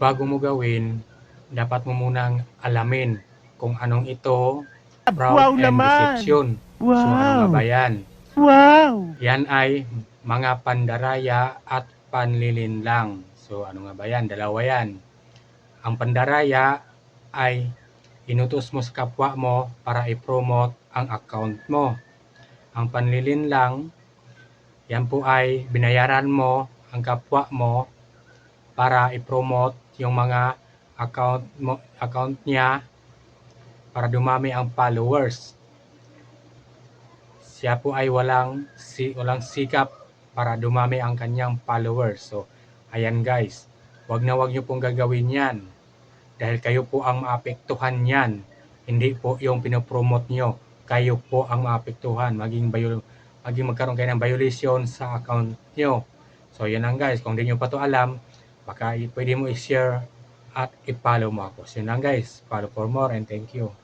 bago mo gawin, dapat mo munang alamin kung anong ito fraud Wow and naman! deception. So ano Wow! ba yan? Wow! Yan ay mga pandaraya at panlilinlang. So ano nga ba yan? Dalawa yan. Ang pandaraya ay inutos mo sa kapwa mo para i-promote ang account mo. Ang panlilinlang, yan po ay binayaran mo ang kapwa mo para i-promote yung mga account mo account niya para dumami ang followers. Siya po ay walang si walang sikap para dumami ang kanyang followers. So, ayan guys, wag na wag niyo pong gagawin 'yan. Dahil kayo po ang maapektuhan niyan. Hindi po yung pinopromote nyo. Kayo po ang maapektuhan. Maging, viol- maging magkaroon kayo ng violation sa account nyo. So, yan lang guys. Kung di nyo pa to alam, baka pwede mo i-share at i-follow mo ako. So, yun lang guys. Follow for more and thank you.